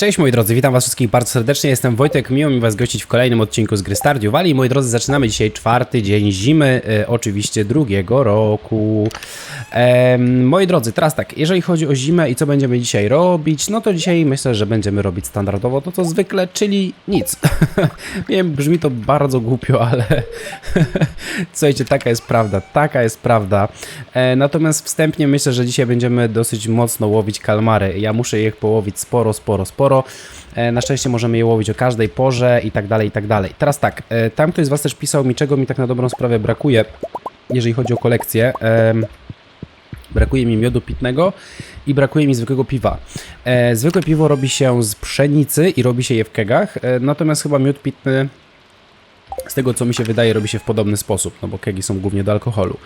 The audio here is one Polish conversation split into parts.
Cześć moi drodzy, witam was wszystkich bardzo serdecznie, jestem Wojtek, miło mi was gościć w kolejnym odcinku z gry Stardew. Moi drodzy, zaczynamy dzisiaj czwarty dzień zimy, e, oczywiście drugiego roku. Em, moi drodzy, teraz tak, jeżeli chodzi o zimę i co będziemy dzisiaj robić, no to dzisiaj myślę, że będziemy robić standardowo to co zwykle, czyli nic. Wiem, brzmi to bardzo głupio, ale słuchajcie, taka jest prawda, taka jest prawda. E, natomiast wstępnie myślę, że dzisiaj będziemy dosyć mocno łowić kalmary. Ja muszę ich połowić sporo, sporo, sporo. E, Na szczęście możemy je łowić o każdej porze i tak dalej, i tak dalej. Teraz tak, e, tam ktoś z Was też pisał mi, czego mi tak na dobrą sprawę brakuje, jeżeli chodzi o kolekcję. Brakuje mi miodu pitnego i brakuje mi zwykłego piwa. E, zwykłe piwo robi się z pszenicy i robi się je w kegach, natomiast chyba miód pitny, z tego co mi się wydaje, robi się w podobny sposób, no bo kegi są głównie do alkoholu.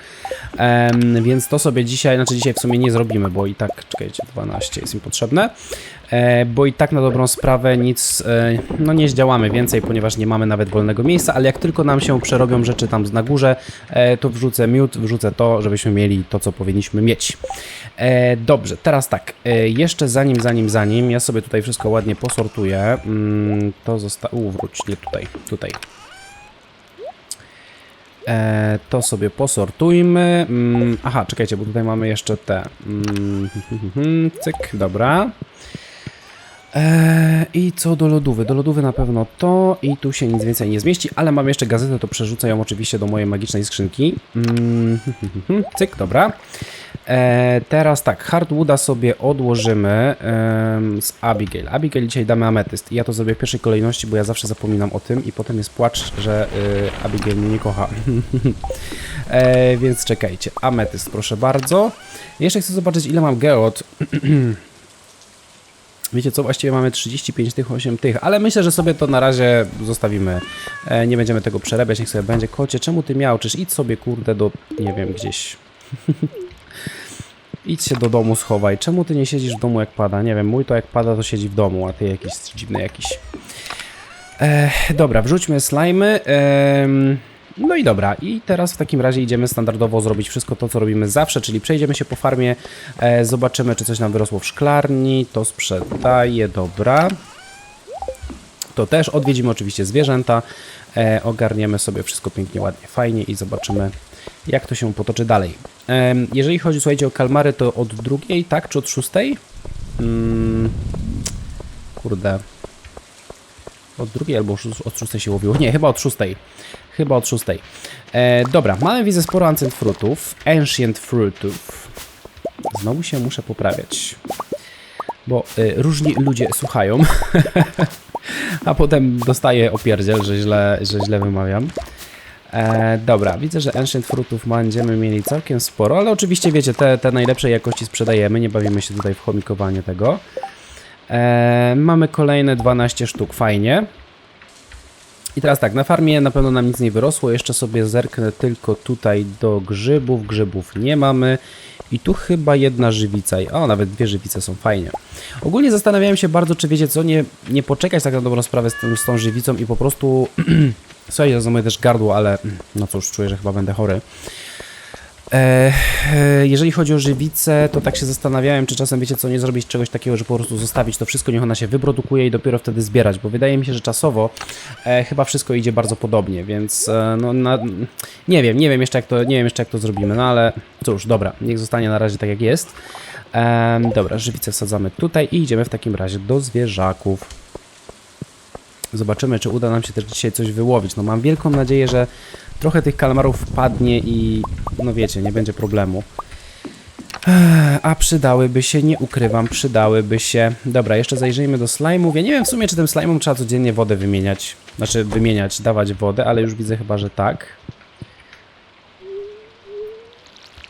Em, więc to sobie dzisiaj, znaczy dzisiaj w sumie nie zrobimy, bo i tak, czekajcie, 12 jest mi potrzebne, e, bo i tak na dobrą sprawę nic, e, no nie zdziałamy więcej, ponieważ nie mamy nawet wolnego miejsca, ale jak tylko nam się przerobią rzeczy tam na górze, e, to wrzucę miód, wrzucę to, żebyśmy mieli to, co powinniśmy mieć. E, dobrze, teraz tak, e, jeszcze zanim, zanim, zanim, ja sobie tutaj wszystko ładnie posortuję, mm, to zosta... U, wróć, nie tutaj, tutaj. E, to sobie posortujmy. Mm, aha, czekajcie, bo tutaj mamy jeszcze te. Mm, cyk, dobra. E, I co do lodówy? Do lodówy na pewno to i tu się nic więcej nie zmieści, ale mam jeszcze gazetę, to przerzucę ją oczywiście do mojej magicznej skrzynki. Mm, cyk, dobra. E, teraz tak, Hardwooda sobie odłożymy em, z Abigail. Abigail dzisiaj damy ametyst. I ja to zrobię w pierwszej kolejności, bo ja zawsze zapominam o tym i potem jest płacz, że y, Abigail mnie nie kocha. e, więc czekajcie. Ametyst, proszę bardzo. Jeszcze chcę zobaczyć, ile mam geot. Wiecie co, właściwie mamy 35 tych, 8 tych, ale myślę, że sobie to na razie zostawimy. E, nie będziemy tego przerabiać, niech sobie będzie. Kocie, czemu ty miałczysz? Idź sobie, kurde, do, nie wiem, gdzieś. Idź się do domu schowaj. Czemu ty nie siedzisz w domu jak pada? Nie wiem, mój to jak pada to siedzi w domu, a ty jakiś dziwny jakiś. E, dobra, wrzućmy slajmy. em, no i dobra, i teraz w takim razie idziemy standardowo zrobić wszystko to, co robimy zawsze, czyli przejdziemy się po farmie, e, zobaczymy, czy coś nam wyrosło w szklarni, to sprzedaję, dobra. To też odwiedzimy oczywiście zwierzęta, e, ogarniemy sobie wszystko pięknie, ładnie, fajnie i zobaczymy, jak to się potoczy dalej. Jeżeli chodzi, słuchajcie, o kalmary, to od drugiej, tak, czy od szóstej? Mm, kurde. Od drugiej albo od szóstej się łowiło? Nie, chyba od szóstej. Chyba od szóstej. E, dobra, mamy widzę sporo ancient fruitów, ancient fruitów. Znowu się muszę poprawiać. Bo y, różni ludzie słuchają, a potem dostaję opierdziel, że źle, że źle wymawiam. E, dobra, widzę, że Ancient Fruitów będziemy mieli całkiem sporo, ale oczywiście wiecie, te, te najlepszej jakości sprzedajemy, nie bawimy się tutaj w chomikowanie tego. E, mamy kolejne 12 sztuk, fajnie. I teraz tak, na farmie na pewno nam nic nie wyrosło, jeszcze sobie zerknę tylko tutaj do grzybów, grzybów nie mamy. I tu chyba jedna żywica, o nawet dwie żywice są fajnie. Ogólnie zastanawiałem się bardzo, czy wiecie co, nie, nie poczekać tak na dobrą sprawę z, tym, z tą żywicą i po prostu Słuchajcie, za moje też gardło, ale no cóż, czuję, że chyba będę chory. E, e, jeżeli chodzi o żywicę, to tak się zastanawiałem, czy czasem wiecie co, nie zrobić czegoś takiego, że po prostu zostawić to wszystko, niech ona się wyprodukuje i dopiero wtedy zbierać, bo wydaje mi się, że czasowo e, chyba wszystko idzie bardzo podobnie, więc e, no na, nie wiem, nie wiem jeszcze jak to, nie wiem jeszcze jak to zrobimy, no ale cóż, dobra, niech zostanie na razie tak jak jest. Em, dobra, żywicę wsadzamy tutaj i idziemy w takim razie do zwierzaków. Zobaczymy, czy uda nam się też dzisiaj coś wyłowić. No mam wielką nadzieję, że trochę tych kalmarów wpadnie i no wiecie, nie będzie problemu. A przydałyby się, nie ukrywam, przydałyby się. Dobra, jeszcze zajrzyjmy do slime'ów. Ja nie wiem w sumie, czy tym slime'om trzeba codziennie wodę wymieniać. Znaczy wymieniać, dawać wodę, ale już widzę chyba, że tak.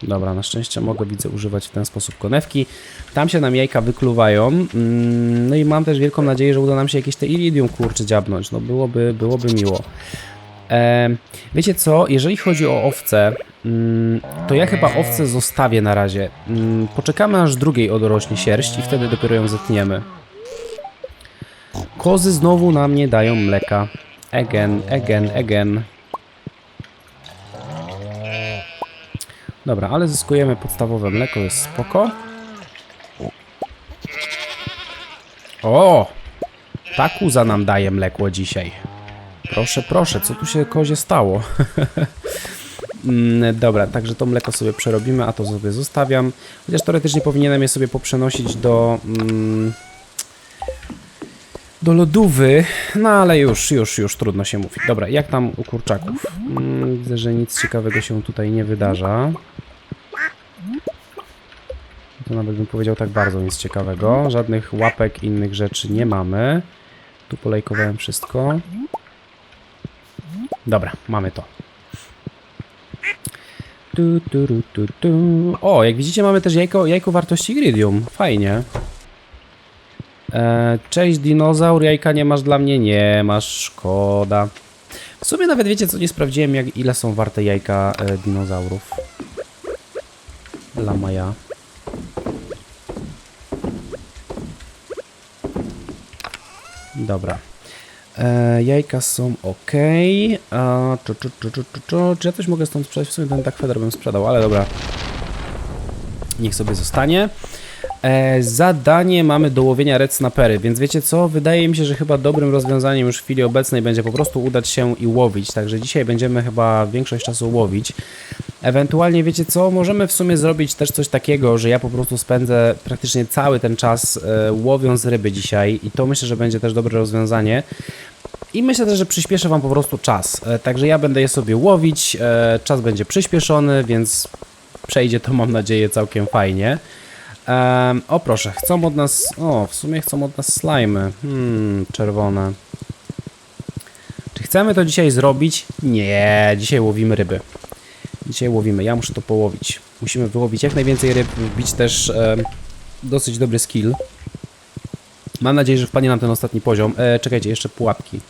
Dobra, na szczęście mogę, widzę, używać w ten sposób konewki. Tam się nam jajka wykluwają. Mm, No i mam też wielką nadzieję, że uda nam się jakieś te iridium kurczy dziabnąć. No byłoby, byłoby miło. Em, wiecie co, jeżeli chodzi o owce, mm, to ja chyba owce zostawię na razie. Mm, Poczekamy aż drugiej odrośnie sierść i wtedy dopiero ją zetniemy. Kozy znowu nam nie dają mleka. Again, again, again. Dobra, ale zyskujemy podstawowe mleko, jest spoko. O! Ta kuza nam daje mleko dzisiaj. Proszę, proszę, co tu się kozie stało? Mm, Dobra, także to mleko sobie przerobimy, a to sobie zostawiam. Chociaż teoretycznie powinienem je sobie poprzenosić do... Mm, do lodówy, no ale już, już, już trudno się mówić. Dobra, jak tam u kurczaków? Mm, widzę, że nic ciekawego się tutaj nie wydarza. Nawet bym powiedział tak bardzo nic ciekawego. Żadnych łapek, innych rzeczy nie mamy. Tu polejkowałem wszystko. Dobra, mamy to. Tu, tu, tu, tu. O, jak widzicie mamy też jajko, jajko wartości iridium. Fajnie. E, cześć dinozaur, jajka nie masz dla mnie? Nie masz, szkoda. W sumie nawet wiecie co, nie sprawdziłem jak, ile są warte jajka e, dinozaurów. Dla Dobra. E, jajka są ok. A, czu, czu, czu, czu, czu, czu. Czy ja coś mogę stąd sprzedać? W sumie ten tak feder bym sprzedał, ale dobra. Niech sobie zostanie. E, zadanie mamy do łowienia red snapery, więc wiecie co? Wydaje mi się, że chyba dobrym rozwiązaniem już w chwili obecnej będzie po prostu udać się i łowić. Także dzisiaj będziemy chyba większość czasu łowić. Ewentualnie wiecie co? Możemy w sumie zrobić też coś takiego, że ja po prostu spędzę praktycznie cały ten czas e, łowiąc ryby dzisiaj i to myślę, że będzie też dobre rozwiązanie. I myślę też, że przyspieszę Wam po prostu czas. E, Także ja będę je sobie łowić, e, czas będzie przyspieszony, więc przejdzie to mam nadzieję całkiem fajnie. O proszę, chcą od nas, o w sumie chcą od nas slimy, hmm, czerwone. Czy chcemy to dzisiaj zrobić? Nie, dzisiaj łowimy ryby. Dzisiaj łowimy, ja muszę to połowić. Musimy wyłowić jak najwięcej ryb, wbić też em, dosyć dobry skill. Mam nadzieję, że wpadnie nam ten ostatni poziom. E, czekajcie, jeszcze pułapki.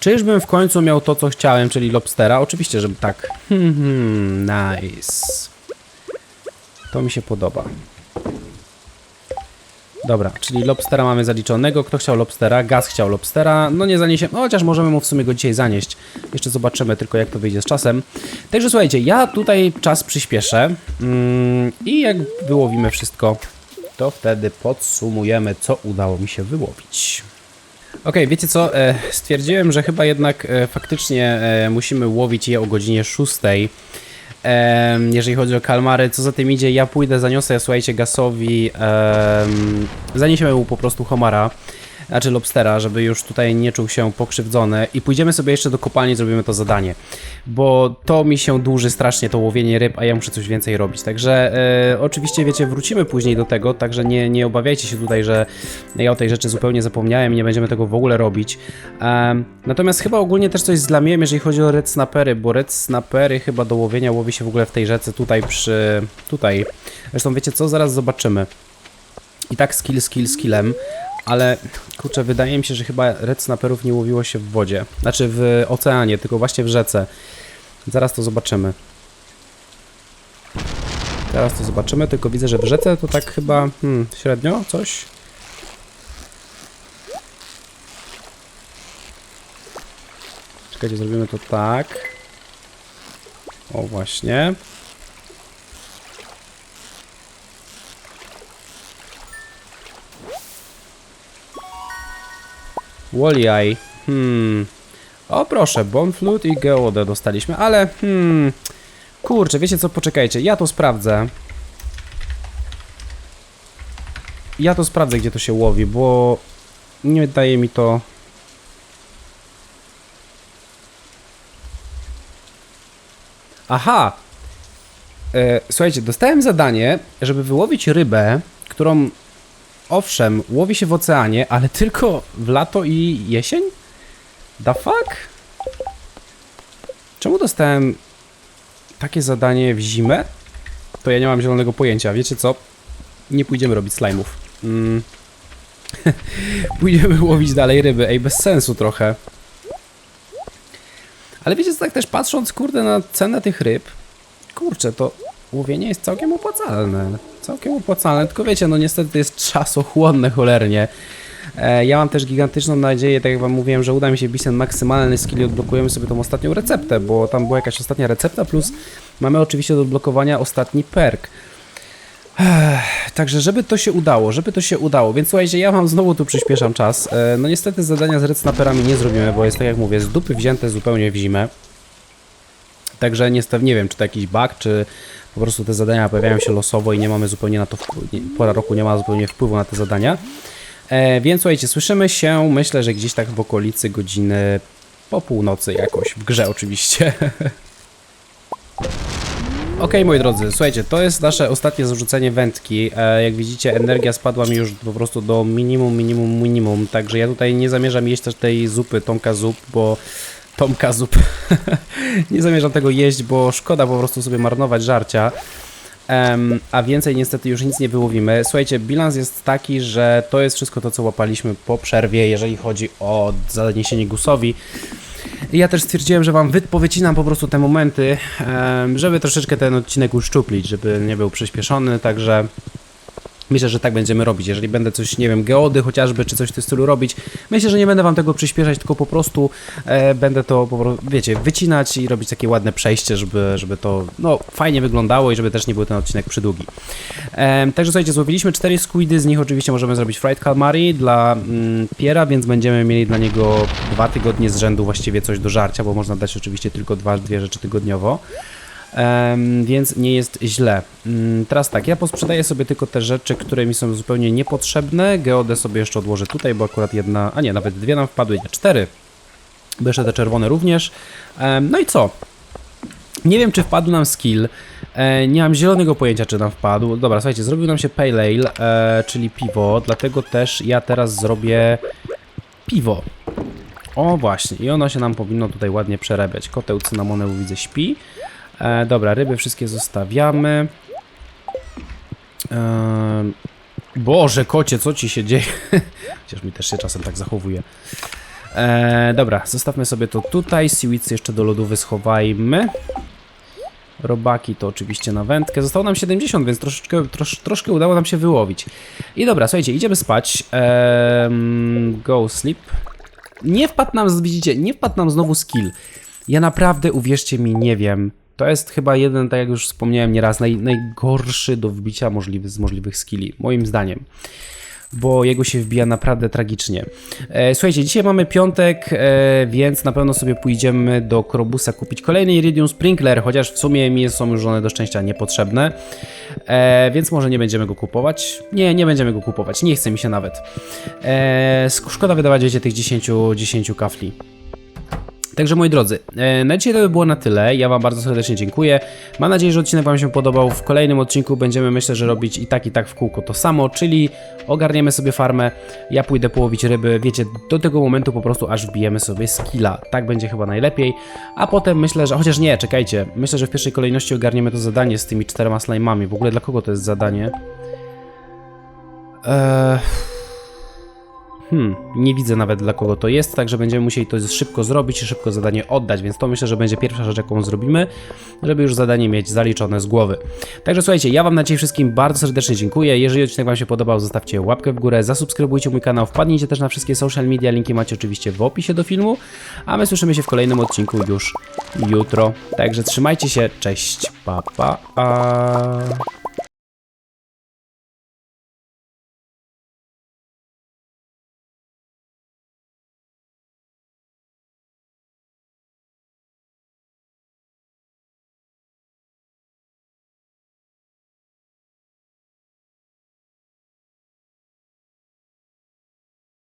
Czyżbym w końcu miał to, co chciałem, czyli lobstera? Oczywiście, że tak. Hmm, hmm, nice. To mi się podoba. Dobra, czyli lobstera mamy zaliczonego. Kto chciał lobstera? Gaz chciał lobstera. No nie zaniesiemy, chociaż możemy mu w sumie go dzisiaj zanieść. Jeszcze zobaczymy tylko jak to wyjdzie z czasem. Także słuchajcie, ja tutaj czas przyspieszę. Mm, I jak wyłowimy wszystko, to wtedy podsumujemy, co udało mi się wyłowić. Okej, wiecie co? E, stwierdziłem, że chyba jednak e, faktycznie e, musimy łowić je o godzinie 6. Em, jeżeli chodzi o kalmary, co za tym idzie, ja pójdę, zaniosę, słuchajcie, gasowi, em, zaniesiemy mu po prostu homara, znaczy lobstera, żeby już tutaj nie czuł się pokrzywdzony i pójdziemy sobie jeszcze do kopalni, zrobimy to zadanie, bo to mi się dłuży strasznie, to łowienie ryb, a ja muszę coś więcej robić, także e, oczywiście, wiecie, wrócimy później do tego, także nie, nie obawiajcie się tutaj, że ja o tej rzeczy zupełnie zapomniałem i nie będziemy tego w ogóle robić. Em, natomiast chyba ogólnie też coś zlamiłem, jeżeli chodzi o red snapery, bo red snapery chyba do łowienia łowi się w ogóle w tej rzece tutaj przy... tutaj. Zresztą wiecie co? Zaraz zobaczymy. I tak skill, skill, skillem, ale kurczę, wydaje mi się, że chyba red snaperów nie łowiło się w wodzie. Znaczy w oceanie, tylko właśnie w rzece. Zaraz to zobaczymy. Teraz to zobaczymy, tylko widzę, że w rzece to tak chyba hmm, średnio coś. Czekajcie, zrobimy to tak. O, właśnie. Walleye. Hmm. O proszę, Bonflut i Geodę dostaliśmy, ale hmm. Kurczę, wiecie co, poczekajcie, ja to sprawdzę. Ja to sprawdzę, gdzie to się łowi, bo nie daje mi to... Aha! E, słuchajcie, dostałem zadanie, żeby wyłowić rybę, którą owszem, łowi się w oceanie, ale tylko w lato i jesień? The fuck? Czemu dostałem takie zadanie w zimę? To ja nie mam zielonego pojęcia. Wiecie co? Nie pójdziemy robić slime'ów. Mm. pójdziemy łowić dalej ryby. Ej, bez sensu trochę. Ale wiecie co, tak też patrząc, kurde, na cenę tych ryb, kurczę, to łowienie jest całkiem opłacalne. Całkiem opłacalne, tylko wiecie, no niestety jest czasochłonne cholernie. E, ja mam też gigantyczną nadzieję, tak jak wam mówiłem, że uda mi się bić ten maksymalny skill i odblokujemy sobie tą ostatnią receptę, bo tam była jakaś ostatnia recepta, plus mamy oczywiście do odblokowania ostatni perk. Także, żeby to się udało, żeby to się udało, więc słuchajcie, ja wam znowu tu przyspieszam czas. E, No niestety zadania z red snaperami nie zrobimy, bo jest tak jak mówię, z dupy wzięte zupełnie w zimę. Także niestety nie wiem, czy to jakiś bug, czy po prostu te zadania pojawiają się losowo i nie mamy zupełnie na to pora roku nie ma zupełnie wpływu na te zadania. E, więc słuchajcie, słyszymy się, myślę, że gdzieś tak w okolicy godziny po północy jakoś, w grze oczywiście. Okej, moi drodzy, słuchajcie, to jest nasze ostatnie zrzucenie wędki. E, jak widzicie, energia spadła mi już po prostu do minimum, minimum, minimum. Także ja tutaj nie zamierzam jeść też tej zupy Tomka Zup, bo... Tomka Zup. nie zamierzam tego jeść, bo szkoda po prostu sobie marnować żarcia. Em, a więcej niestety już nic nie wyłowimy. Słuchajcie, bilans jest taki, że to jest wszystko to, co łapaliśmy po przerwie, jeżeli chodzi o zaniesienie Gusowi. Ja też stwierdziłem, że wam wy- powycinam po prostu te momenty, em, żeby troszeczkę ten odcinek uszczuplić, żeby nie był przyspieszony, także myślę, że tak będziemy robić. Jeżeli będę coś, nie wiem, geody chociażby, czy coś w tym stylu robić, myślę, że nie będę wam tego przyspieszać, tylko po prostu e, będę to, po wiecie, wycinać i robić takie ładne przejście, żeby, żeby to, no, fajnie wyglądało i żeby też nie był ten odcinek przydługi. Em, także słuchajcie, złowiliśmy cztery squidy, z nich oczywiście możemy zrobić fried calamari dla mm, Piera, więc będziemy mieli dla niego dwa tygodnie z rzędu właściwie coś do żarcia, bo można dać oczywiście tylko dwa, dwie rzeczy tygodniowo. Więc nie jest źle. Mm, teraz tak, ja posprzedaję sobie tylko te rzeczy, które mi są zupełnie niepotrzebne. Geodę sobie jeszcze odłożę tutaj, bo akurat jedna, a nie, nawet dwie nam wpadły, nie, cztery. Bo jeszcze te czerwone również. No i co? Nie wiem, czy wpadł nam skill. E, nie mam zielonego pojęcia, czy nam wpadł. Dobra, słuchajcie, zrobił nam się pale ale, e, czyli piwo, dlatego też ja teraz zrobię piwo. O właśnie, i ono się nam powinno tutaj ładnie przerabiać. Koteł cynamoneł widzę śpi. E, dobra, ryby wszystkie zostawiamy. Ehm, Boże, kocie, co ci się dzieje? Chociaż mi też się czasem tak zachowuje. E, dobra, zostawmy sobie to tutaj. Seaweeds jeszcze do lodówy schowajmy. Robaki to oczywiście na wędkę. Zostało nam 70, więc troszeczkę, trosz, troszkę udało nam się wyłowić. I dobra, słuchajcie, idziemy spać. Ehm, go sleep. Nie wpadł nam, widzicie, nie wpadł nam znowu skill. Ja naprawdę, uwierzcie mi, nie wiem. To jest chyba jeden, tak jak już wspomniałem nieraz, naj, najgorszy do wbicia możliwy, z możliwych skilli, moim zdaniem. Bo jego się wbija naprawdę tragicznie. E, słuchajcie, dzisiaj mamy piątek, e, więc na pewno sobie pójdziemy do Krobusa kupić kolejny Iridium Sprinkler, chociaż w sumie mi są już one do szczęścia niepotrzebne. E, więc może nie będziemy go kupować. Nie, nie będziemy go kupować, nie chce mi się nawet. Szkoda wydawać, wiecie, tych 10, 10 kafli. Także moi drodzy, e, na dzisiaj to by było na tyle. Ja Wam bardzo serdecznie dziękuję. Mam nadzieję, że odcinek Wam się podobał. W kolejnym odcinku będziemy myślę, że robić i tak i tak w kółko to samo, czyli ogarniemy sobie farmę, ja pójdę połowić ryby, wiecie, do tego momentu po prostu aż wbijemy sobie skilla. Tak będzie chyba najlepiej. A potem myślę, że chociaż nie, czekajcie. Myślę, że w pierwszej kolejności ogarniemy to zadanie z tymi czterema slajmami. W ogóle dla kogo to jest zadanie? Eee... Hmm, nie widzę nawet dla kogo to jest, także będziemy musieli to szybko zrobić i szybko zadanie oddać, więc to myślę, że będzie pierwsza rzecz, jaką zrobimy, żeby już zadanie mieć zaliczone z głowy. Także słuchajcie, ja Wam na dzisiaj wszystkim bardzo serdecznie dziękuję. Jeżeli odcinek Wam się podobał, zostawcie łapkę w górę, zasubskrybujcie mój kanał, wpadnijcie też na wszystkie social media, linki macie oczywiście w opisie do filmu, a my słyszymy się w kolejnym odcinku już jutro. Także trzymajcie się, cześć, pa pa. pa.